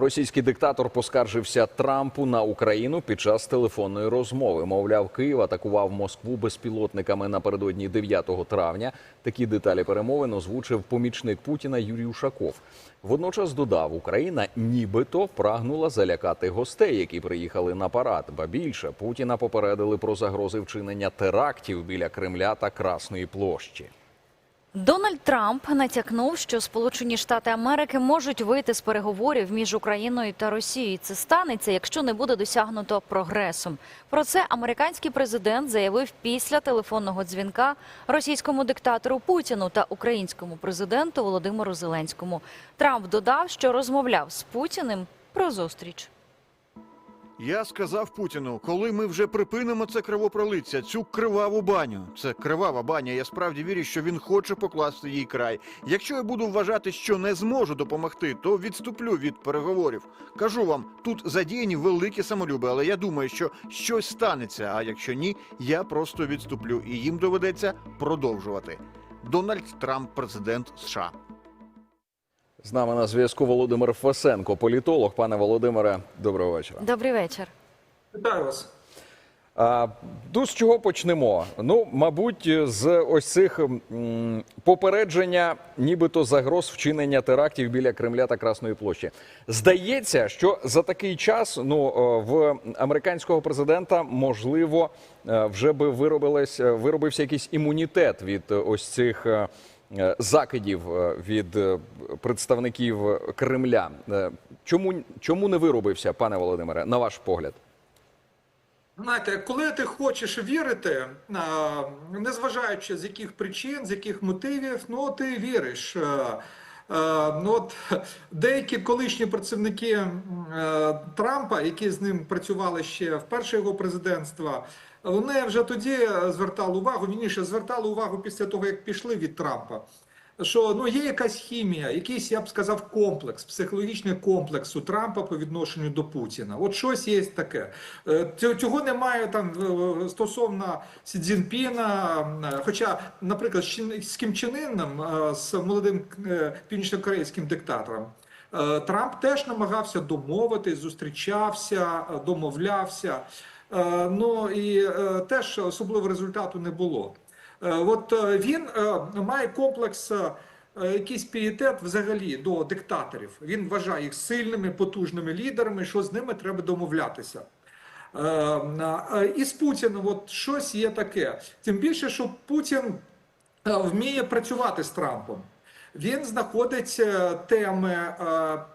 Російський диктатор поскаржився Трампу на Україну під час телефонної розмови. Мовляв, Київ атакував Москву безпілотниками напередодні 9 травня. Такі деталі перемовин озвучив помічник Путіна Юрій Ушаков. Водночас додав, Україна нібито прагнула залякати гостей, які приїхали на парад. Ба більше Путіна попередили про загрози вчинення терактів біля Кремля та Красної площі. Дональд Трамп натякнув, що Сполучені Штати Америки можуть вийти з переговорів між Україною та Росією. Це станеться, якщо не буде досягнуто прогресом. Про це американський президент заявив після телефонного дзвінка російському диктатору Путіну та українському президенту Володимиру Зеленському. Трамп додав, що розмовляв з Путіним про зустріч. Я сказав Путіну, коли ми вже припинимо це кривопролиття, цю криваву баню. Це кривава баня. Я справді вірю, що він хоче покласти їй край. Якщо я буду вважати, що не зможу допомогти, то відступлю від переговорів. Кажу вам, тут задіяні великі самолюби, але я думаю, що щось станеться. А якщо ні, я просто відступлю, і їм доведеться продовжувати. Дональд Трамп, президент США. З нами на зв'язку Володимир Фесенко, політолог. Пане Володимире, доброго вечора. Добрий вечір. Вітаю вас. А, ну, з чого почнемо? Ну, мабуть, з ось цих м, попередження, нібито загроз вчинення терактів біля Кремля та Красної площі. Здається, що за такий час ну в американського президента можливо е, вже би виробилось е, виробився якийсь імунітет від е, ось цих. Е, Закидів е, від е, представників Кремля. Чому чому не виробився, пане Володимире, на ваш погляд? Знаєте, коли ти хочеш вірити, незважаючи з яких причин, з яких мотивів, ну ти віриш. Ну, от, деякі колишні працівники Трампа, які з ним працювали ще в перше його президентства, вони вже тоді е, звертали увагу, вірніше звертали увагу після того, як пішли від Трампа. Що ну є якась хімія, якийсь, я б сказав, комплекс, психологічний комплекс у Трампа по відношенню до Путіна. От щось є таке. Е, цього- немає там е, стосовно Сі Цзіньпіна. е, Хоча, наприклад, з Кім Чен Іном, е, з молодим північнокорейським диктатором. Трамп теж намагався домовитись, зустрічався, домовлявся. Е, Ну і е, теж особливого результату не було. Е, От він має комплекс, якийсь пієтет взагалі до диктаторів. Він вважає їх сильними, потужними лідерами, що з ними треба домовлятися. І з Путіним от щось є таке. Тим більше, що Путін вміє працювати з Трампом. Він знаходить е, теми, е,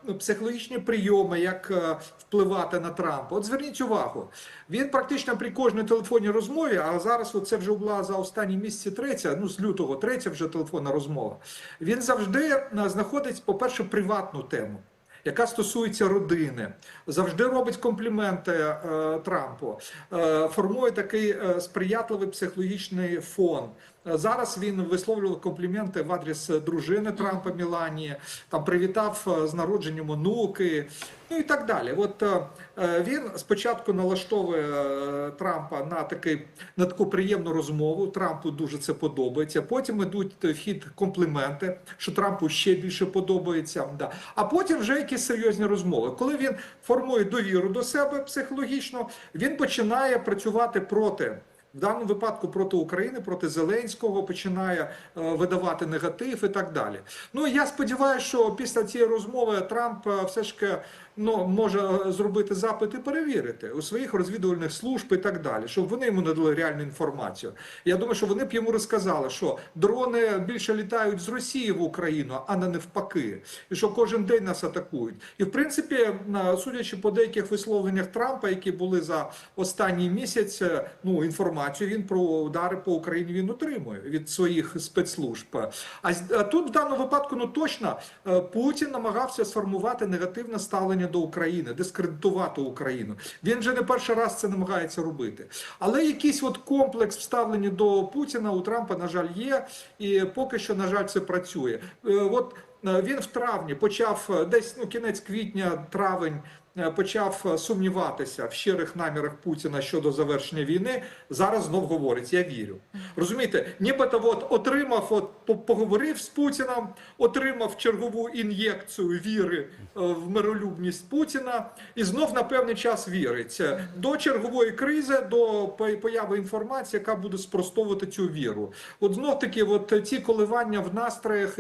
ну, психологічні прийоми, як е, впливати на Трампа. От зверніть увагу, він практично при кожній телефонній розмові, а зараз це вже була за останні місяці третя, ну з лютого, третя вже телефонна розмова. Він завжди знаходить, по-перше, приватну тему. Яка стосується родини, завжди робить компліменти е, Трампу, е, формує такий е, сприятливий психологічний фон. Е, Зараз він висловлював компліменти в адрес дружини Трампа Міланії, там привітав е, з народженням онуки, ну і так далі. От е, е, він спочатку налаштовує е, Трампа на такий на таку приємну розмову. Трампу дуже це подобається. Потім ідуть в хід компліменти, що Трампу ще більше подобається. Да. А потім вже якісь серйозні розмови. Коли він формує довіру до себе психологічно, він починає працювати проти. В даному випадку проти України, проти Зеленського починає е, видавати негатив і так далі. Ну я сподіваюся, що після цієї розмови Трамп е, все ж таки ну, може е, зробити запит і перевірити у своїх розвідувальних служб і так далі, щоб вони йому надали реальну інформацію. Я думаю, що вони б йому розказали, що дрони більше літають з Росії в Україну, а не навпаки, і що кожен день нас атакують. І в принципі, судячи по деяких висловленнях Трампа, які були за останній місяць, ну інформацію він про удари по Україні він отримує від своїх спецслужб. А тут в даному випадку ну точно е, Путін намагався сформувати негативне ставлення до України, дискредитувати Україну. Він вже не перший раз це намагається робити. Але якийсь от комплекс вставлення до Путіна у Трампа, на жаль, є, і поки що, на жаль, це працює. Е, От е, він в травні почав десь ну кінець квітня, травень. Е, почав е, сумніватися в щирих намірах Путіна щодо завершення війни, зараз знов говорить: я вірю. Розумієте, нібито от отримав, от поговорив з Путіном, отримав чергову ін'єкцію віри е, в миролюбність Путіна, і знов на певний час вірить до чергової кризи, до появи інформації, яка буде спростовувати цю віру. От знов таки, от ці коливання в настроях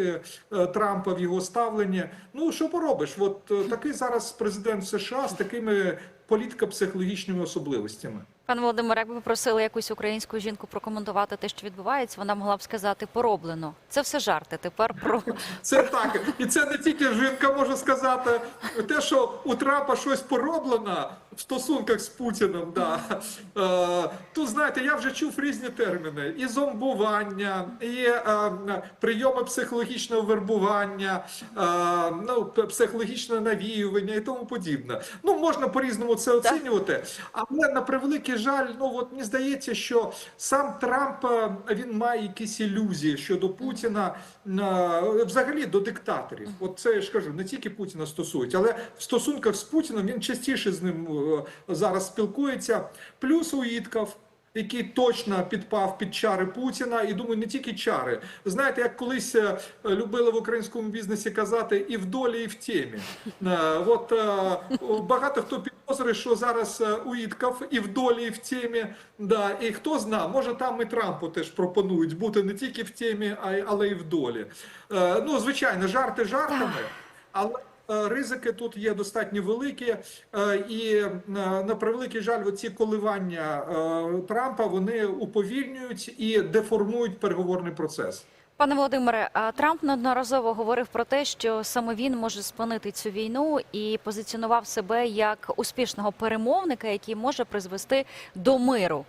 Трампа в його ставленні. Ну що поробиш? От такий зараз президент США з такими політико-психологічними особливостями. Пане Володимире, якби ви просили якусь українську жінку прокоментувати те, що відбувається, вона могла б сказати пороблено. Це все жарти. Тепер про Це так, і це не тільки жінка може сказати. Те, що у Трампа щось пороблено в стосунках з Путіним, да. Е, тут знаєте, я вже чув різні терміни: і зомбування, і е, прийоми психологічного вербування, е, ну, психологічне навіювання і тому подібне. Ну, можна по-різному це оцінювати, але на превеликий жаль, ну от мені здається, що сам Трамп е, він має якісь ілюзії щодо Путіна, е, взагалі до диктаторів. От це я ж кажу, не тільки Путіна стосується, але в стосунках з Путіним він частіше з ним е, зараз спілкується. Плюс Уїтков. Який точно підпав під чари Путіна, і думаю, не тільки чари. Знаєте, як колись е, любили в українському бізнесі казати, і в долі, і в темі. Е, От е, багато хто підозрює, що зараз Уїтков і в долі, і в темі. Да, і хто зна, може там і Трампу теж пропонують бути не тільки в темі, але й в долі. Ну, звичайно, жарти жартами, але. Е, Ризики тут є достатньо великі, е, і е, на превеликий жаль, оці коливання Трампа вони уповільнюють і деформують переговорний процес. Пане Володимире, Трамп неодноразово говорив про те, що саме він може спинити цю війну і позиціонував себе як успішного перемовника, який може призвести до миру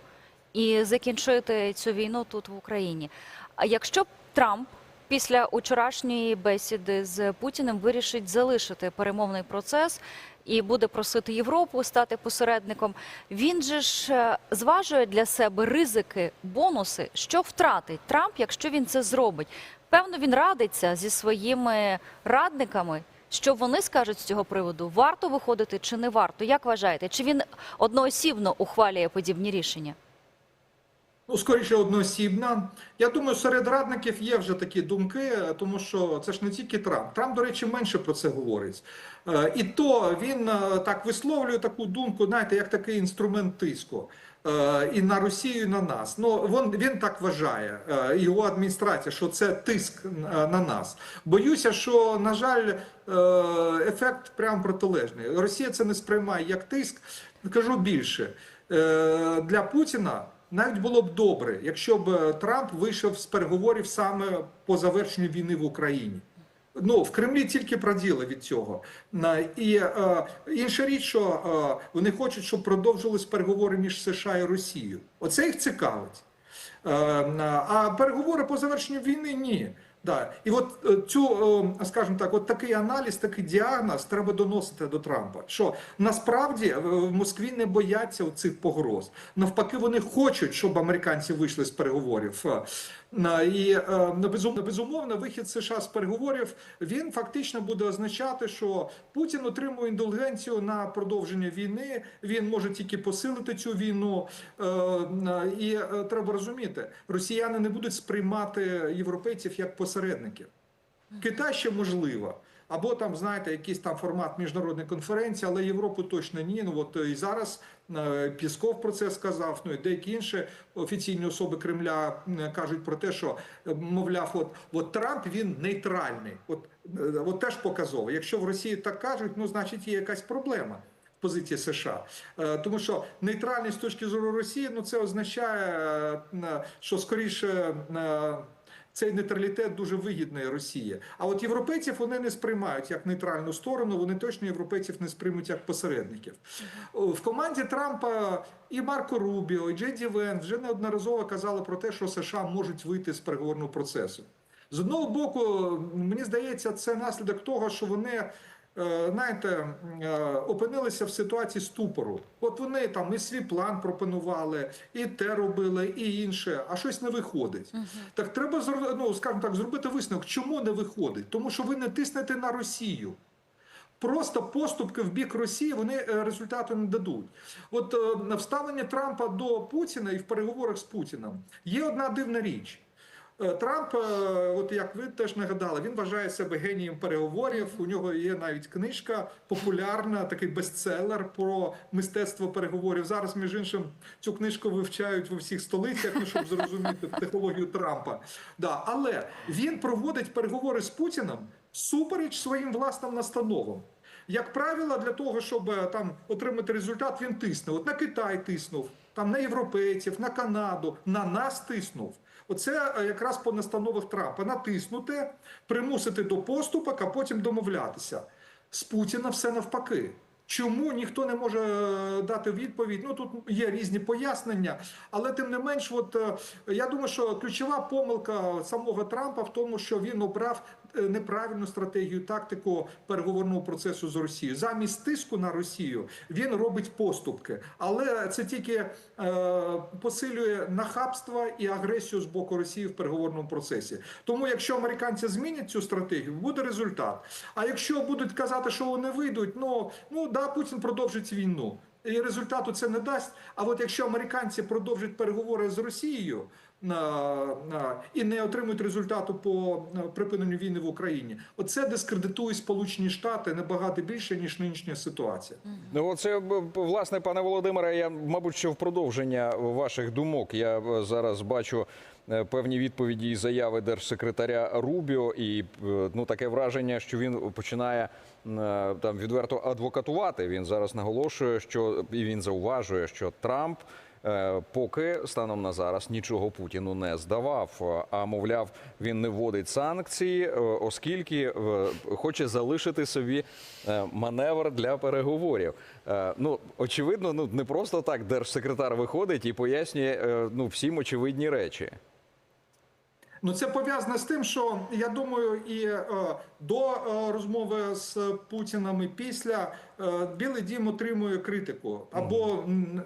і закінчити цю війну тут в Україні. А якщо Трамп після учорашньої бесіди з Путіним вирішить залишити перемовний процес і буде просити Європу стати посередником, він же ж е, зважує для себе ризики, бонуси, що втратить Трамп, якщо він це зробить. Певно, він радиться зі своїми радниками. Що вони скажуть з цього приводу? Варто виходити чи не варто? Як вважаєте? Чи він одноосібно ухвалює подібні рішення? Ну, скоріше одноосібна. Я думаю, серед радників є вже такі думки, тому що це ж не тільки Трамп. Трамп, до речі, менше про це говорить. Е, І то він е, так висловлює таку думку, знаєте, як такий інструмент тиску. е, І на Росію, і на нас. Ну він, він так вважає, його адміністрація, що це тиск на нас. Боюся, що на жаль, ефект прямо протилежний. Росія це не сприймає як тиск. Кажу більше для Путіна. Навіть було б добре, якщо б е, Трамп вийшов з переговорів саме по завершенню війни в Україні. Ну, в Кремлі тільки проділи від цього. І е, інша річ, що е, вони хочуть, щоб продовжились переговори між США і Росією. Оце їх цікавить. Е, а переговори по завершенню війни ні. Да. І от е, цю, е, скажімо так, от такий аналіз, такий діагноз треба доносити до Трампа. Що насправді е, в Москві не бояться цих погроз. Навпаки, вони хочуть, щоб американці вийшли з переговорів. І безумовно, вихід США з переговорів він фактично буде означати, що Путін отримує індульгенцію на продовження війни. Він може тільки посилити цю війну. І треба розуміти, росіяни не будуть сприймати європейців як посередників. Китай ще можливо. Або там, знаєте, якийсь там формат міжнародної конференції, але Європу точно ні. Ну от е, і зараз е, Пісков про це сказав. Ну і деякі інші офіційні особи Кремля кажуть про те, що е, мовляв, от, от Трамп він нейтральний. От, от теж показово. Якщо в Росії так кажуть, ну значить є якась проблема. в Позиції США, тому що нейтральність з точки зору Росії, ну це означає, що скоріше цей нейтралітет дуже вигідний Росії. А от європейців вони не сприймають як нейтральну сторону. Вони точно європейців не сприймуть як посередників. В команді Трампа і Марко Рубіо, і Джеді Вен вже неодноразово казали про те, що США можуть вийти з переговорного процесу. З одного боку, мені здається, це наслідок того, що вони. Е, Знаєте, е, опинилися в ситуації ступору. От вони там і свій план пропонували, і те робили, і інше, а щось не виходить. Так треба ну, скажімо так, зробити висновок, чому не виходить? Тому що ви не тиснете на Росію. просто поступки в бік Росії вони е, результату не дадуть. От вставлення Трампа до Путіна і в переговорах з Путіним є одна дивна річ. Е, Трамп, е, от як ви теж нагадали, він вважає себе генієм переговорів. У нього є навіть книжка популярна, такий бестселер про мистецтво переговорів. Зараз, між іншим, цю книжку вивчають в усіх столицях, ну, щоб зрозуміти психологію Трампа. Да, але він проводить переговори з Путіним супереч своїм власним настановам. Як правило, для того, щоб е, там отримати результат, він тисне. От на Китай тиснув, там на європейців, на Канаду, на нас тиснув. Оце е, якраз по настановах Трампа натиснути, примусити до поступок, а потім домовлятися. З Путіна все навпаки. Чому ніхто не може е, дати відповідь? Ну тут є різні пояснення, але тим не менш, от е, я думаю, що ключова помилка самого Трампа в тому, що він обрав неправильну стратегію, тактику переговорного процесу з Росією. Замість тиску на Росію він робить поступки, але це тільки е, посилює нахабство і агресію з боку Росії в переговорному процесі. Тому, якщо американці змінять цю стратегію, буде результат. А якщо будуть казати, що вони вийдуть, ну ну да, Путін продовжить війну. І результату це не дасть. А от якщо американці продовжать переговори з Росією і не отримують результату по е, припиненню війни в Україні, оце дискредитує Сполучені Штати набагато більше ніж нинішня ситуація. Ну, оце власне, пане Володимире. Я мабуть, що в продовження ваших думок я е, зараз бачу е, певні відповіді і заяви держсекретаря Рубіо, і е, ну таке враження, що він починає е, там відверто адвокатувати. Він зараз наголошує, що і він зауважує, що Трамп. Е, Поки станом на зараз нічого Путіну не здавав. А мовляв, він не вводить санкції, е, оскільки е, хоче залишити собі маневр для переговорів. Ну очевидно, ну не просто так держсекретар виходить і пояснює ну всім очевидні речі. Ну, це пов'язано з тим, що я думаю, і е, до е, розмови з Путіним і після е, Білий Дім отримує критику або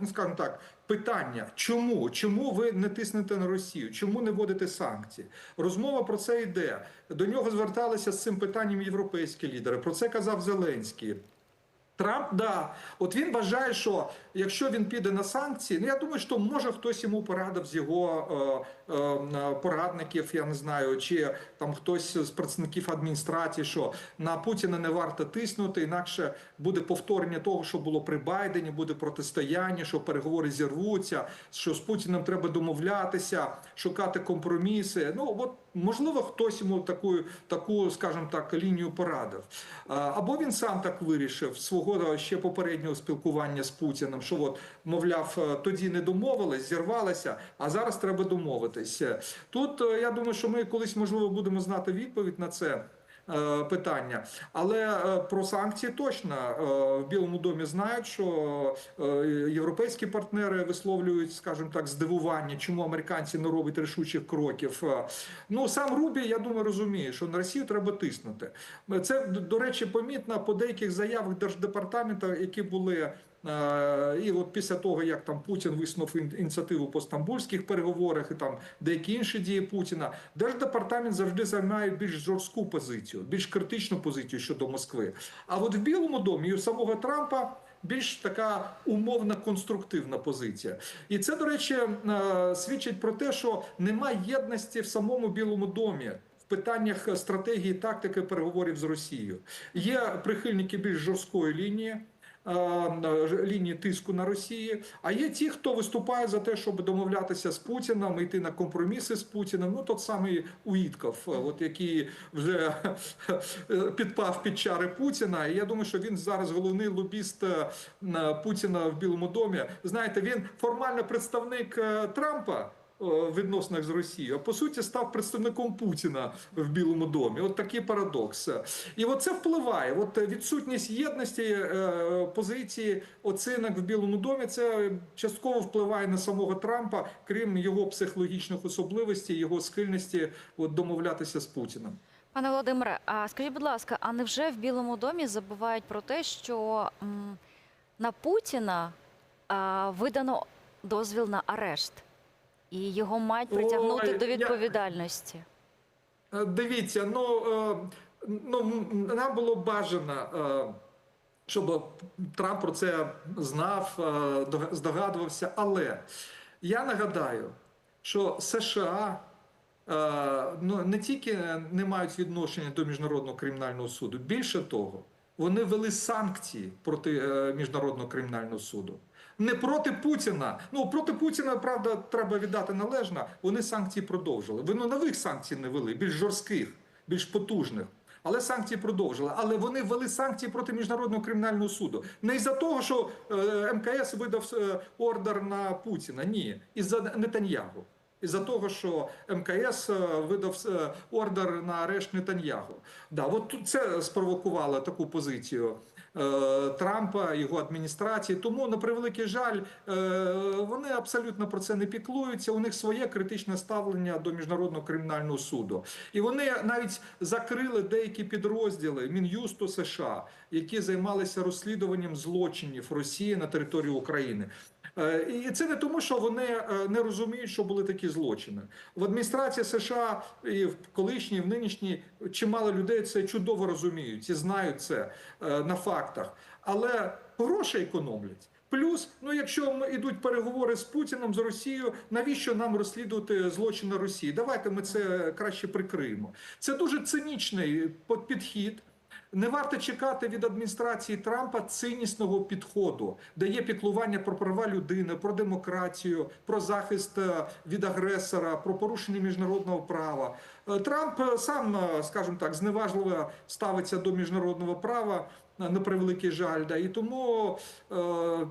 скажімо так, питання, чому? Чому ви не тиснете на Росію? Чому не вводите санкції? Розмова про це йде. До нього зверталися з цим питанням європейські лідери. Про це казав Зеленський. Трамп, да, от він вважає, що якщо він піде на санкції, ну я думаю, що може хтось йому порадив з його е, е, порадників, я не знаю, чи там хтось з представників адміністрації, що на Путіна не варто тиснути, інакше буде повторення того, що було при Байдені, буде протистояння, що переговори зірвуться, що з Путіним треба домовлятися, шукати компроміси. Ну от можливо, хтось йому таку, таку, скажімо так, лінію порадив. Або він сам так вирішив свого ще попереднього спілкування з Путіним, що от, мовляв, е, тоді не домовились, зірвалися, а зараз треба домовитися. Тут е, я думаю, що ми колись можливо будемо знати відповідь на це. Е, Питання, але е, про санкції точно е, в Білому домі знають, що європейські партнери висловлюють, скажімо так, здивування, чому американці не роблять рішучих кроків. Ну сам Рубі, я думаю, розуміє, що на Росію треба тиснути. Це до речі, помітно по деяких заявах держдепартаменту, які були. Е, І от після того, як там Путін висунув ініціативу по стамбульських переговорах і там деякі інші дії Путіна, держдепартамент завжди займає більш жорстку позицію, більш критичну позицію щодо Москви. А от в Білому домі і у самого Трампа більш така умовно конструктивна позиція. І це, до речі, е, свідчить про те, що немає єдності в самому Білому домі. Питаннях стратегії тактики переговорів з Росією є прихильники більш жорсткої лінії, лінії тиску на Росії. А є ті, хто виступає за те, щоб домовлятися з Путіним, йти на компроміси з Путіним. Ну тот самий Уїтков, е, от який вже підпав під чари Путіна. І я думаю, що він зараз головний лобіст е, Путіна в Білому домі. Знаєте, він формально представник е, Трампа. Е, відносинах з Росією, а по суті став представником Путіна в Білому домі. От такий парадокс. І от це впливає. От відсутність єдності е, позиції оцінок в Білому домі це частково впливає на самого Трампа, крім його психологічних особливостей, його схильності от, домовлятися з Путіним. Пане Володимире, а скажіть, будь ласка, а невже в Білому домі забувають про те, що на Путіна видано дозвіл на арешт, і його мають притягнути Ой, до відповідальності? Е, Дивіться, ну, е, ну нам було бажано щоб Трамп про це знав, е, здогадувався. Але я нагадаю, що США е, ну, не тільки не мають відношення до міжнародного кримінального суду, більше того, вони ввели санкції проти е, міжнародного кримінального суду. Не проти Путіна. Ну проти Путіна, правда, треба віддати належно. Вони санкції продовжили. Вони нових санкцій не вели, більш жорстких, більш потужних. Але санкції продовжили. Але вони ввели санкції проти міжнародного кримінального суду. Не із-за того, що е, МКС видав е, ордер на Путіна. Ні, із-за Нетаньягу. Із-за того, що МКС е, видав ордер на арешт Нетаньягу. Да, от це спровокувало таку позицію Трампа, його адміністрації. Тому, на превеликий жаль, е, вони абсолютно про це не піклуються. У них своє критичне ставлення до міжнародного кримінального суду. І вони навіть закрили деякі підрозділи Мін'юсту США, які займалися розслідуванням злочинів Росії на території України. Е, І це не тому, що вони е, не розуміють, що були такі злочини. В адміністрації США і в колишній, і в нинішній чимало людей це чудово розуміють і знають це е, на фактах. Але гроші економлять. Плюс, ну якщо йдуть переговори з Путіним з Росією, навіщо нам розслідувати злочини Росії? Давайте ми це краще прикриємо. Це дуже цинічний підхід. Не варто чекати від адміністрації Трампа цинісного підходу, де є піклування про права людини, про демократію, про захист е, від агресора, про порушення міжнародного права. Е, Трамп е, сам, скажімо так, зневажливо ставиться до міжнародного права. На превеликий жаль, да і тому е,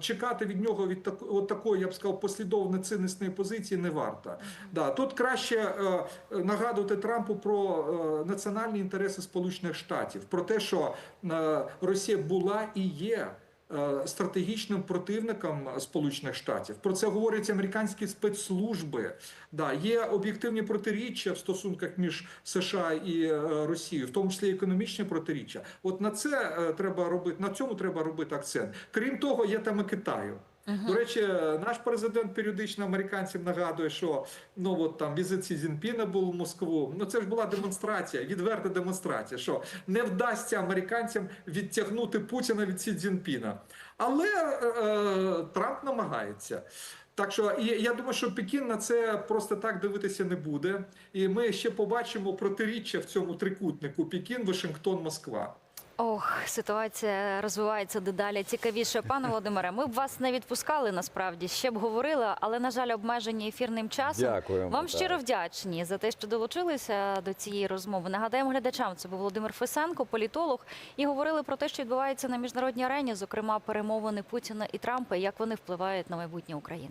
чекати від нього від так, от такої, я б сказав, послідовно цінностної позиції не варто. Да, тут краще е, нагадувати Трампу про е, національні інтереси Сполучених Штатів, про те, що е, Росія була і є. Е, Стратегічним противником Сполучених Штатів про це говорять американські спецслужби. Да, є об'єктивні протиріччя в стосунках між США і е, Росією, в тому числі економічні протиріччя. От на це е, треба робити, на цьому треба робити акцент. Крім того, є тема Китаю. До речі, наш президент періодично американцям нагадує, що ну от там візит Сі Цзіньпіна був в Москву. Ну це ж була демонстрація, відверта демонстрація, що не вдасться американцям відтягнути Путіна від Сі Цзіньпіна. Але е, Трамп намагається. Так що і я думаю, що Пекін на це просто так дивитися не буде. І ми ще побачимо протиріччя в цьому трикутнику Пекін, Вашингтон, Москва. Ох, ситуація розвивається дедалі цікавіше. Пане Володимире, ми б вас не відпускали насправді, ще б говорили, але на жаль, обмежені ефірним часом. Дякуємо, Вам так. щиро вдячні за те, що долучилися до цієї розмови. Нагадаємо глядачам, це був Володимир Фесенко, політолог, і говорили про те, що відбувається на міжнародній арені, зокрема перемовини Путіна і Трампа, і як вони впливають на майбутнє України.